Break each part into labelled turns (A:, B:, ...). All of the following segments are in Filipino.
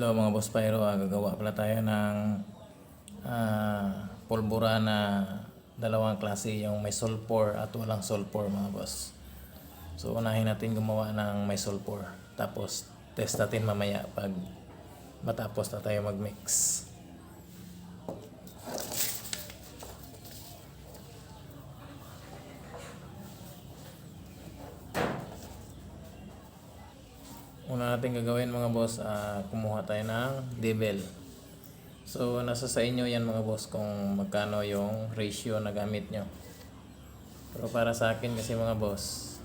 A: Hello mga boss Pyro, ah, gagawa pala tayo ng ah, pulbura na dalawang klase, yung may sulfur at walang sulfur mga boss. So unahin natin gumawa ng may sulfur. Tapos test natin mamaya pag matapos na tayo mag-mix. Una natin gagawin mga boss, ah, kumuha tayo ng devil. So, nasa sa inyo yan mga boss kung magkano yung ratio na gamit nyo. Pero para sa akin kasi mga boss,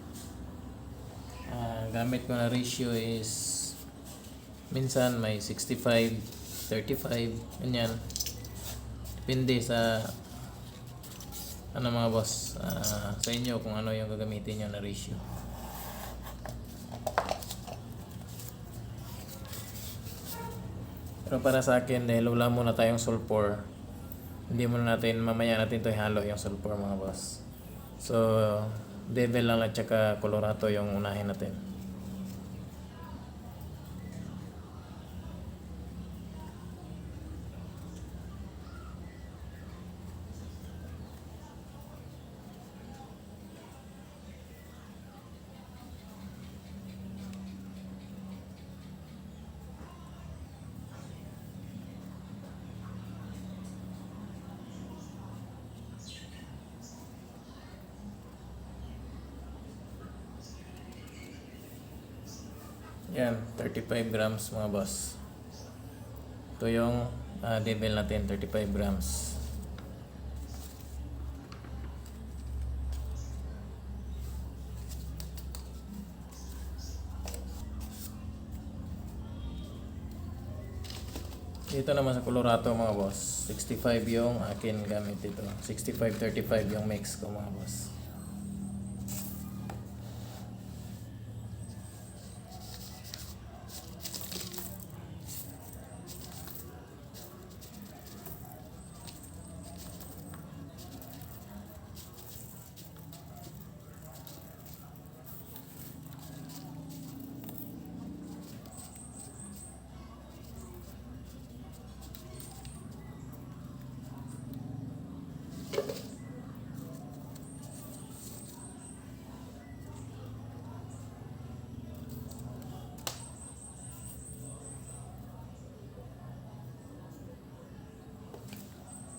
A: ah, gamit ko na ratio is minsan may 65, 35, ganyan. Depende sa ano mga boss, ah, sa inyo kung ano yung gagamitin nyo na ratio. Pero para sa akin, dahil wala muna tayong sulfur, hindi muna natin, mamaya natin ito ihalo yung sulfur mga boss. So, devil lang at saka colorato yung unahin natin. Yan, 35 grams mga boss. Ito yung ah, devil natin, 35 grams. Dito naman sa Colorado mga boss, 65 yung akin gamit dito. 65-35 yung mix ko mga boss.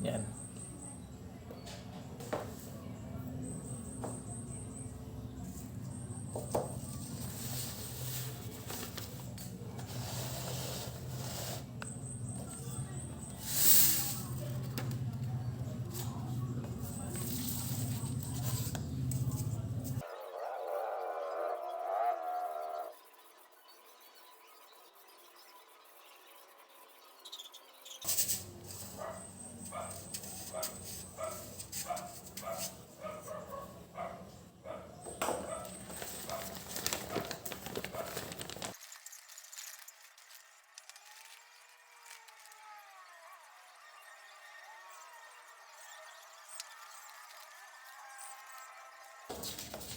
A: Yan.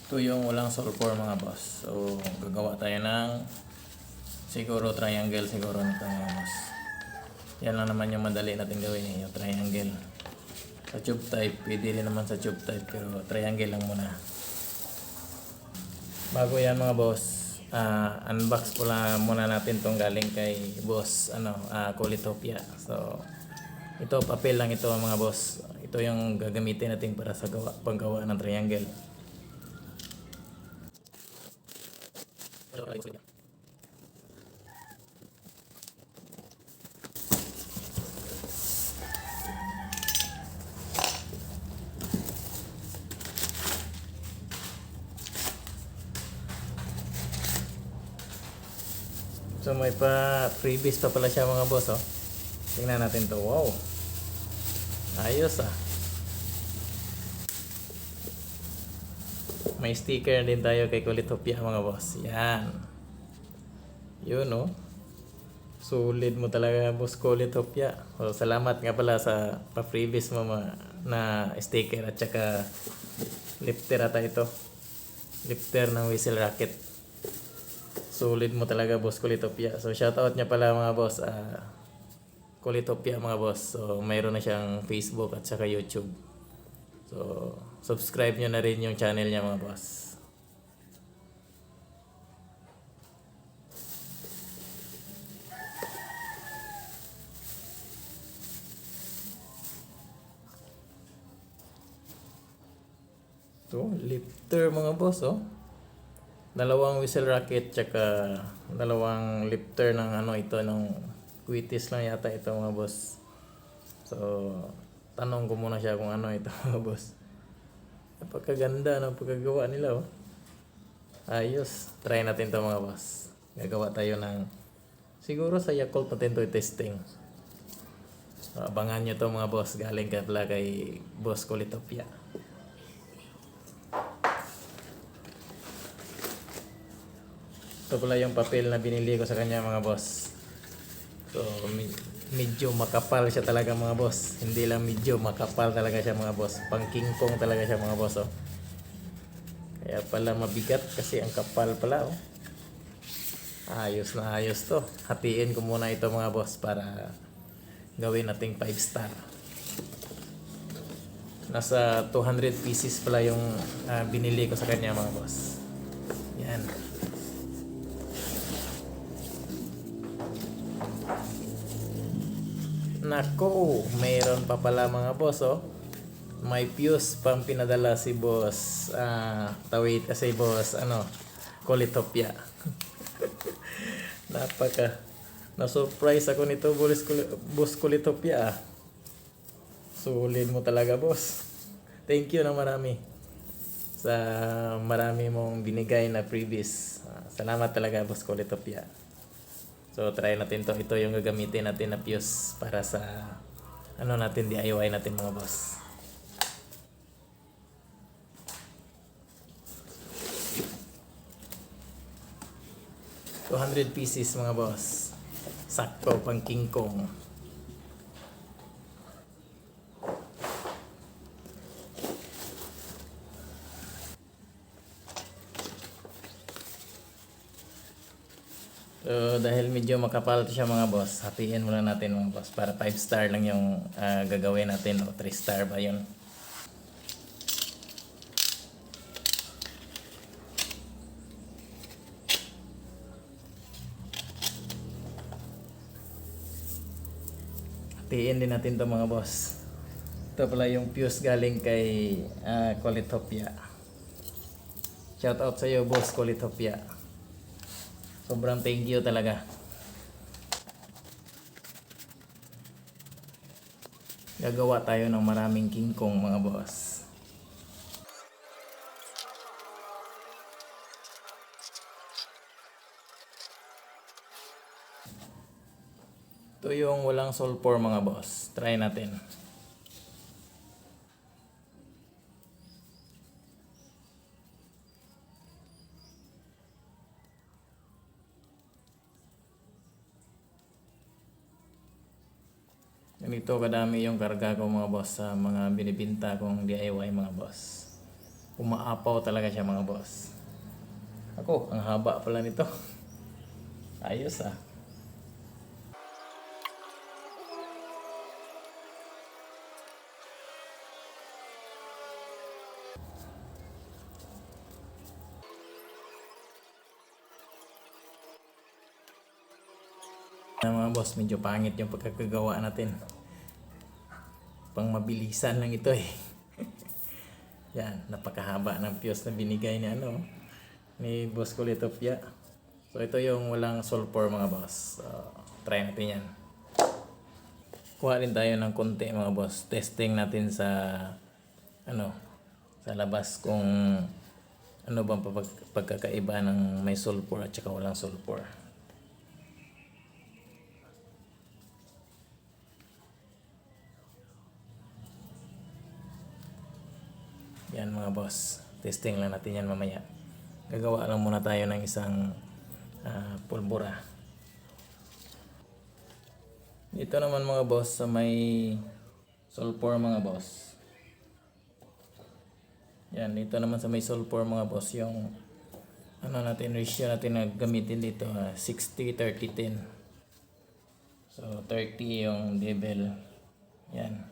A: Ito yung walang sulfur mga boss. So, gagawa tayo ng siguro triangle siguro nito mga boss. Yan lang naman yung madali natin gawin eh, yung triangle. Sa tube type, pwede rin naman sa tube type pero triangle lang muna. Bago yan mga boss, ah, unbox ko lang muna natin tong galing kay boss ano, ah, Kulitopia. So, ito papel lang ito mga boss. Ito yung gagamitin natin para sa gawa, paggawa ng triangle. So may pa freebies pa pala siya mga boss oh. Tingnan natin to. Wow. Ayos ah. May sticker din tayo kay Kulitopia mga boss. Yan. Yun oh. Solid mo talaga boss Kulitopia. So, salamat nga pala sa pa-freebies mo mga, na sticker at saka lifter ata ito. Lifter ng whistle racket. Solid mo talaga boss Kulitopia. So shoutout niya pala mga boss. ah Kulitopia mga boss. So mayroon na siyang Facebook at saka YouTube. So subscribe niyo na rin yung channel niya mga boss. So, lifter mga boss, oh. Dalawang whistle rocket tsaka dalawang lifter ng ano ito ng quitis lang yata ito mga boss. So, tanong ko muna siya kung ano ito mga boss. Napakaganda ng pagkagawa nila, oh. Ayos. Try natin to mga boss. Gagawa tayo ng siguro sa Yakult natin to testing. So, abangan nyo to mga boss. Galing ka kay Boss Kulitopia. Ito pala yung papel na binili ko sa kanya mga boss. So, medyo makapal siya talaga mga boss. Hindi lang medyo makapal talaga siya mga boss. Pang King Kong talaga siya mga boss. Oh. Kaya pala mabigat kasi ang kapal pala. Oh. Ayos na ayos to. Hatiin ko muna ito mga boss para gawin nating 5 star. Nasa 200 pieces pala yung ah, binili ko sa kanya mga boss. Yan. Nako, mayroon pa pala mga boss oh. May fuse pang pinadala si boss ah tawid kasi boss ano Kolitopia. Napaka na-surprise ako nito boss, boss Kolitopia. ah. Mo talaga boss. Thank you na marami sa marami mong binigay na previous. Ah, salamat talaga boss Kolitopia. So try natin to. Ito yung gagamitin natin na fuse para sa ano natin DIY natin mga boss. Two hundred pieces mga boss. Sakto pang King Kong. So, dahil medyo makapal siya mga boss, hatiin muna natin mga boss para 5 star lang yung ah, gagawin natin o 3 star ba yun. Hatiin din natin to mga boss. Ito pala yung fuse galing kay uh, Colitopia. Shout out sa iyo boss Colitopia. Sobrang thank you talaga. Gagawa tayo ng maraming King Kong mga boss. Ito yung walang sulfur mga boss. Try natin. Ganito kadami yung karga ko mga boss sa mga binibinta kong DIY mga boss. Umaapaw talaga siya mga boss. Ako, ang haba pala nito. Ayos ah. Na mga boss, medyo pangit yung pagkakagawa natin. Pang mabilisan lang ito eh. Yan, napakahaba ng fuse na binigay ni ano ni Boss Kulitopia. So ito yung walang sulfur mga boss. So, try natin yan. Kuha rin tayo ng konti mga boss. Testing natin sa ano sa labas kung ano bang pag- pagkakaiba ng may sulfur at saka walang sulfur. Yan mga boss. Testing lang natin yan mamaya. Gagawa lang muna tayo ng isang ah, pulbura. Dito naman mga boss sa may sulfur mga boss. Yan, dito naman sa may sulfur mga boss yung ano natin, ratio natin na gamitin dito, ah, 60, 30, 10. So, 30 yung level. Yan.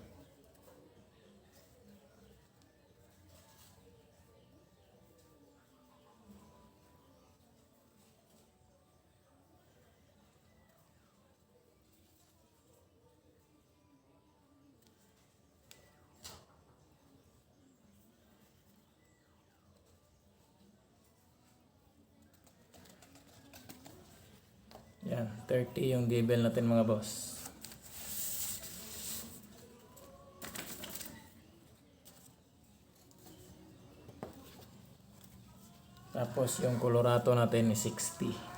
A: 30 yung level natin mga boss. Tapos yung kolorato natin is 60.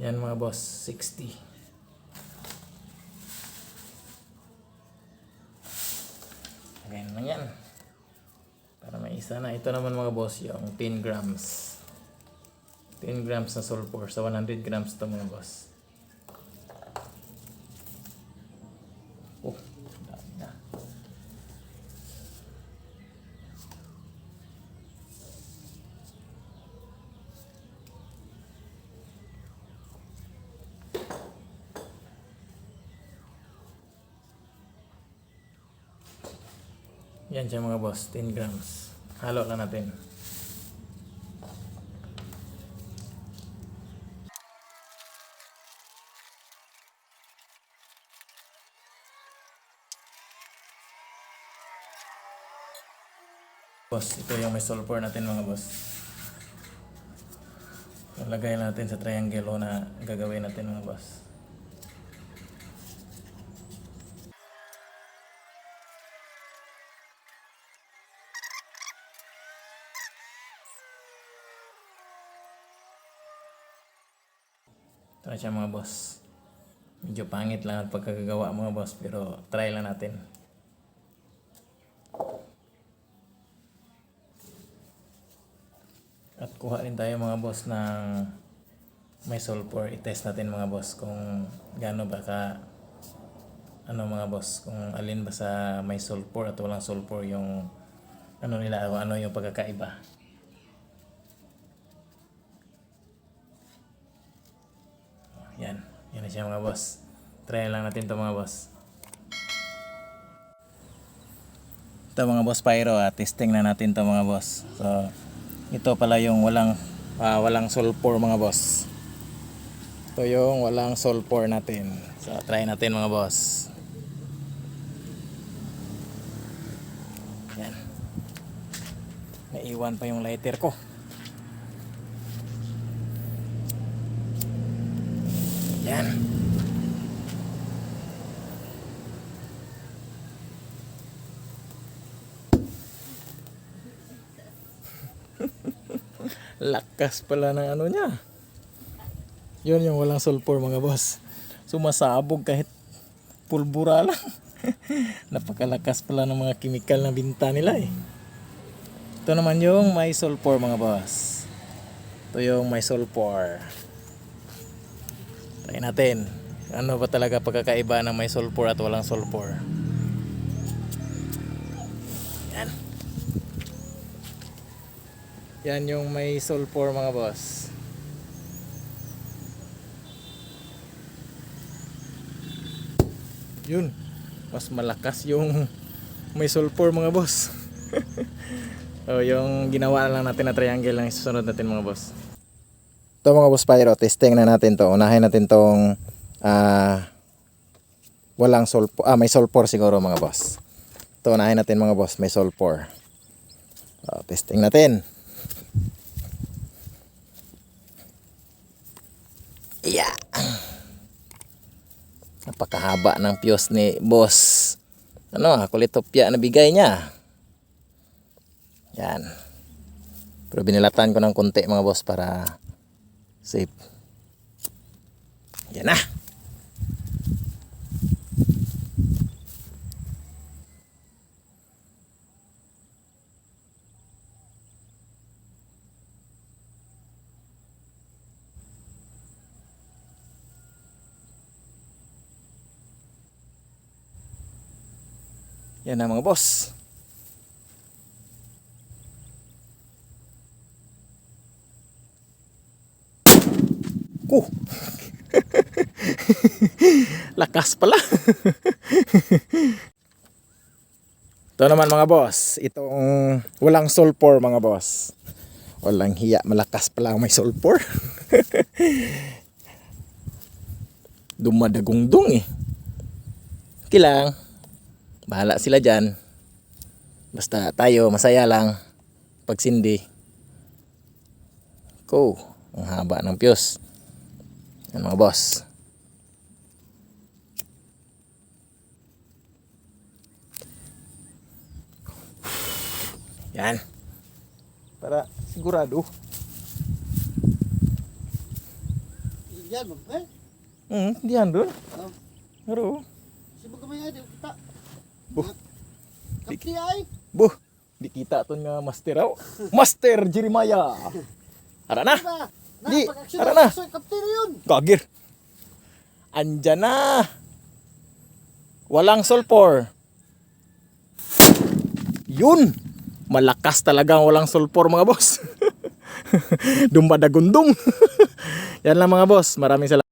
A: Yan mga boss, 60. Ganyan lang yan. Para may isa na. Ito naman mga boss, yung 10 grams. 10 grams na sulfur. So 100 grams to mga boss. Oh, dami na. Yan siya mga boss, 10 grams. Halo lang natin. Boss, ito yung may sulfur natin mga boss. Lagay natin sa triangle na gagawin natin mga boss. Siya mga boss. Medyo pangit lang ang pagkagagawa mga boss pero try lang natin. At kuha rin tayo mga boss ng may sulfur. I-test natin mga boss kung gaano ba ka ano mga boss kung alin ba sa may sulfur at walang sulfur yung ano nila ano yung pagkakaiba. Yan na siya mga boss. Try lang natin to mga boss. Ito mga boss Pyro, ah, testing na natin to mga boss. So, ito pala yung walang ah, walang sulfur mga boss. Ito yung walang sulfur natin. So, try natin mga boss. Yan. Naiwan pa yung lighter ko. Yan. Lakas pala ng ano niya. Yun yung walang sulfur mga boss. Sumasabog kahit pulbura lang. Napakalakas pala ng mga kimikal na binta nila eh. Ito naman yung may sulfur mga boss. Ito yung may sulfur. Try natin. Ano ba talaga pagkakaiba ng may sulfur at walang sulfur? Yan. Yan yung may sulfur mga boss. Yun. Mas malakas yung may sulfur mga boss. o yung ginawa lang natin na triangle lang isusunod natin mga boss. Ito mga boss pyro, testing na natin to. Unahin natin tong ah walang sulfur, ah may sulfur siguro mga boss. Ito unahin natin mga boss, may sulfur. So, testing natin. Napakahaba ng fuse ni boss. Ano, kulitopya na bigay niya. Yan. Pero binilatan ko ng konti mga boss para safe. Yan na. Yan na mga boss. Ko. Lakas pala. Ito naman mga boss, itong walang sulfur mga boss. Walang hiya, malakas pala may sulfur. Dumadagungdong eh. Kilang, bahala sila dyan. Basta tayo, masaya lang. Pagsindi. Ko, ang haba ng piyos. Yan mga boss. Yan. Para sigurado.
B: Yan, mag eh.
A: Hmm, diyan doon.
B: Oh.
A: Pero,
B: Si Bagamay ay, di ko kita.
A: Buh.
B: Kapti ay.
A: buh, di kita to nga master raw. Master Jeremiah. Ara na.
B: Diba?
A: Di, tara na. Kagir. Andyan na. Walang sulfur. Yun. Malakas talaga ang walang sulfur mga boss. Dumadagundong. Yan lang mga boss. Maraming salamat.